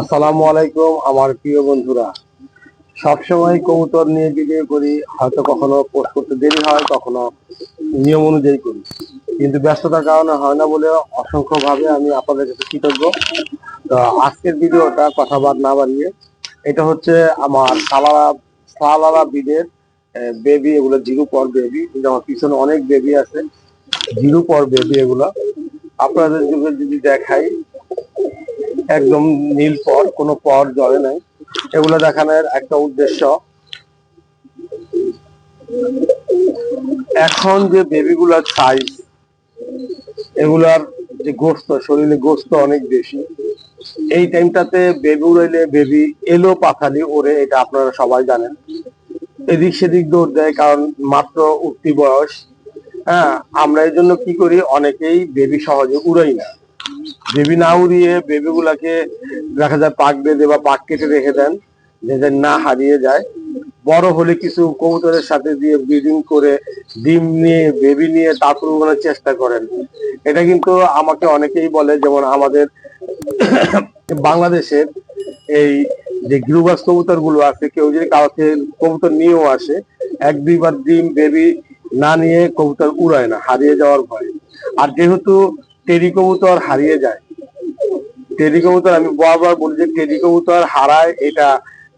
আসসালামু আলাইকুম আমার প্রিয় বন্ধুরা। সবসময় কবুতর নিয়ে ভিডিও করি, হয়তো কখনো পোস্ট করতে দেরি হয়, কখনো নিয়ম অনুযায়ী করি। কিন্তু ব্যস্ততার কারণে হয় না বলে অসংখ্য ভাবে আমি আপনাদের কাছে কৃতজ্ঞ। তো আজকের ভিডিওটা কথা বাদ না বাড়িয়ে, এটা হচ্ছে আমার সালারা সালারা বিডের বেবি এগুলো জিরো পর বেবি কিন্তু আমার পিছনে অনেক বেবি আছে, জিরো পর বেবি এগুলো। আপনাদের যুগে যদি দেখাই একদম নীল পর কোনো পর জলে নাই। এগুলো দেখানোর একটা উদ্দেশ্য। এখন যে বেবিগুলার সাইজ এগুলার যে গোস্ত, শরীরে গোস্ত অনেক বেশি। এই টাইমটাতে বেবি উড়াইলে বেবি এলো পাথালি ওরে এটা আপনারা সবাই জানেন। এদিক সেদিক দৌড় দেয়, কারণ মাত্র উঠতি বয়স। হ্যাঁ আমরা এই জন্য কি করি, অনেকেই বেবি সহজে উড়াই না। বেবি না উড়িয়ে বেবি গুলাকে দেখা যায় পাক বেঁধে বা পাক কেটে রেখে দেন যাতে না হারিয়ে যায়। বড় হলে কিছু কবুতরের সাথে দিয়ে ব্রিডিং করে ডিম নিয়ে, বেবি নিয়ে তারপর উড়ানোর চেষ্টা করেন। এটা কিন্তু আমাকে অনেকেই বলে, যেমন আমাদের বাংলাদেশের এই যে গ্রুবাস কবুতরগুলো আছে, কেউ যদি কাউকে কবুতর নিয়েও আসে, এক দুইবার ডিম, বেবি না নিয়ে কবুতর উড়ায় না, হারিয়ে যাওয়ার ভয়। আর যেহেতু টেরি কবুতর হারিয়ে যায় টেরি কবুতর, আমি বারবার বলি যে টেরি কবুতর হারায়, এটা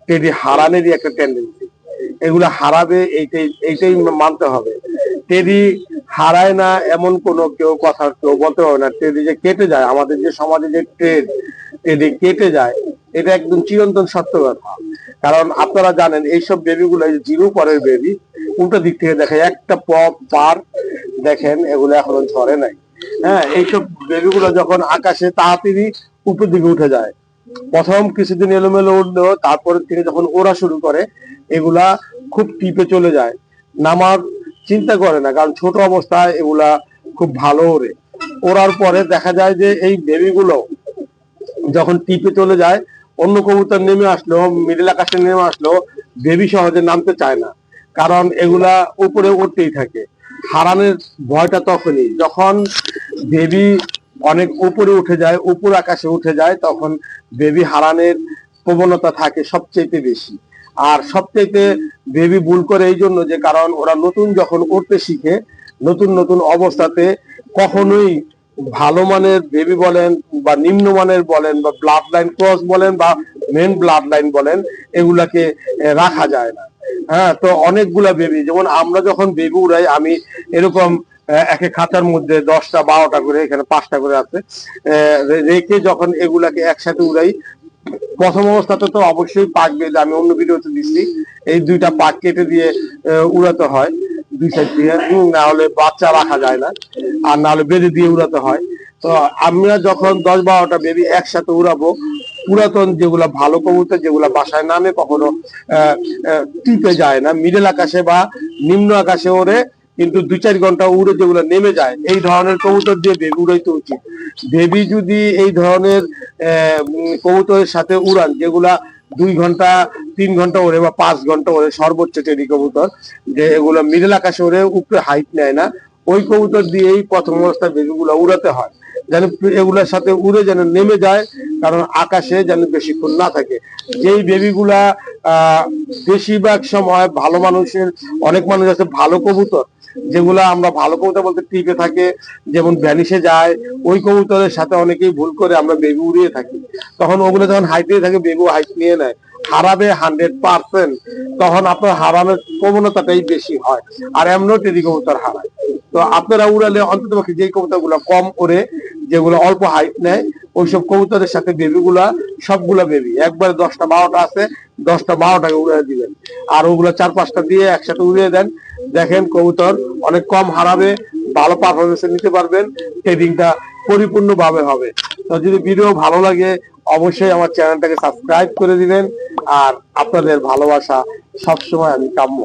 টেরি হারানেরই একটা টেন্ডেন্সি এগুলো হারাবে, এইটাই এইটাই মানতে হবে। টেরি হারায় না এমন কোন কেউ কথা, কেউ বলতে পারবে না। টেরি যে কেটে যায়, আমাদের যে সমাজে যে ট্রেড টেরি কেটে যায়, এটা একদম চিরন্তন সত্য কথা। কারণ আপনারা জানেন, এইসব বেবিগুলো জিরো পরের বেবি উল্টো দিক থেকে দেখে একটা পপ, পার, দেখেন, এগুলো এখনও ঝরে নাই। হ্যাঁ এইসব বেবিগুলো যখন আকাশে তাড়াতাড়ি উপর দিকে উঠে যায়। প্রথম কিছুদিন এলোমেলো উঠলেও তারপরে থেকে যখন ওরা শুরু করে, এগুলা খুব টিপে চলে যায়। নামার চিন্তা করে না, কারণ ছোট অবস্থায় এগুলা খুব ভালো ওরে। ওড়ার পরে দেখা যায় যে এই বেবিগুলো যখন টিপে চলে যায়, অন্য কবুতর নেমে আসলো মিডিল আকাশে নেমে আসলো, বেবি সহজে নামতে চায় না। কারণ এগুলা উপরে উঠতেই থাকে। হারানোর ভয়টা তখনই, যখন বেবি অনেক উপরে উঠে যায়, উপর আকাশে উঠে যায়, তখন বেবি হারানের প্রবণতা থাকে সবচেয়ে বেশি। আর সবচেয়ে বেবি ভুল করে এই জন্য যে, কারণ ওরা নতুন যখন উঠতে শিখে, নতুন নতুন অবস্থাতে কখনোই ভালো মানের বেবি বলেন বা নিম্নমানের বলেন বা ব্লাড লাইন ক্রস বলেন বা মেন ব্লাড লাইন বলেন, এগুলাকে রাখা যায় না। হ্যাঁ তো অনেকগুলা বেবি, যেমন আমরা যখন বেবি উড়াই, আমি এরকম এক খাতার মধ্যে দশটা, বারোটা করে, এখানে পাঁচটা করে আছে। রেখে যখন এগুলাকে একসাথে উড়াই, প্রথম অবস্থাতে তো অবশ্যই পাক বেঁধে, আমি অন্য ভিডিওতে দিচ্ছি, এই দুইটা পাক কেটে দিয়ে উড়াতে হয়, দুই সাইড দিয়ে না হলে বাচ্চা রাখা যায় না, আর না হলে বেঁধে দিয়ে উড়াতে হয়। তো আমরা যখন দশ, বারোটা বেবি একসাথে উড়াবো, পুরাতন যেগুলা ভালো কবুতর, যেগুলা বাসায় নামে কখনো টিপে যায় না, মিডল আকাশে বা নিম্ন আকাশে ওরে কিন্তু দুই চার ঘণ্টা উড়ে যেগুলো নেমে যায়, এই ধরনের কবুতর দিয়ে বেবি উড়াইতে উচিত। বেবি যদি এই ধরনের কবুতরের সাথে উড়ান, যেগুলা দুই ঘণ্টা, তিন ঘণ্টা ওরে বা পাঁচ ঘণ্টা ওরে সর্বোচ্চ টেরি কবুতর, যে এগুলো মিডল আকাশে ওরে উপরে হাইট নেয় না, ওই কবুতর দিয়েই প্রথম অবস্থায় বেবিগুলো উড়াতে হয়। যেন এগুলোর সাথে উড়ে যেন নেমে যায়, কারণ আকাশে যেন বেশিক্ষণ না থাকে। যেই বেবিগুলা বেশিরভাগ সময় ভালো মানুষের, অনেক মানুষ আছে ভালো কবুতর যেগুলা আমরা ভালো কবুতর বলতে টিপে থাকে, যেমন ভ্যানিশে যায়, ওই কবুতরের সাথে অনেকেই ভুল করে আমরা বেবি উড়িয়ে থাকি। তখন ওগুলো যখন হাইট নিয়ে থাকে, বেবি হাইট নিয়ে নেয়। হারাবে হান্ড্রেড পার্সেন্ট তখন আপনার হারানোর প্রবণতাটাই বেশি হয়। আর এমনও টেরি কবুতর হারায়। তো আপনারা উড়ালে অন্তত যে কবুতরগুলো কম করে যেগুলো অল্প হাইট নেয়, ওইসব কবুতরের সাথে বেবি গুলা সবগুলা বেবি। একবারে দশটা বারোটা আছে, দশটা বারোটাকে উড়িয়ে দিবেন। আর ওগুলো চার পাঁচটা দিয়ে একসাথে উড়িয়ে দেন। দেখেন কবুতর অনেক কম হারাবে, ভালো পারফরমেন্স নিতে পারবেন ট্রেডিংটা পরিপূর্ণভাবে হবে। তো যদি ভিডিও ভালো লাগে, অবশ্যই আমার চ্যানেলটাকে সাবস্ক্রাইব করে দিবেন, আর আপনাদের ভালোবাসা সবসময় আমি কাম্য।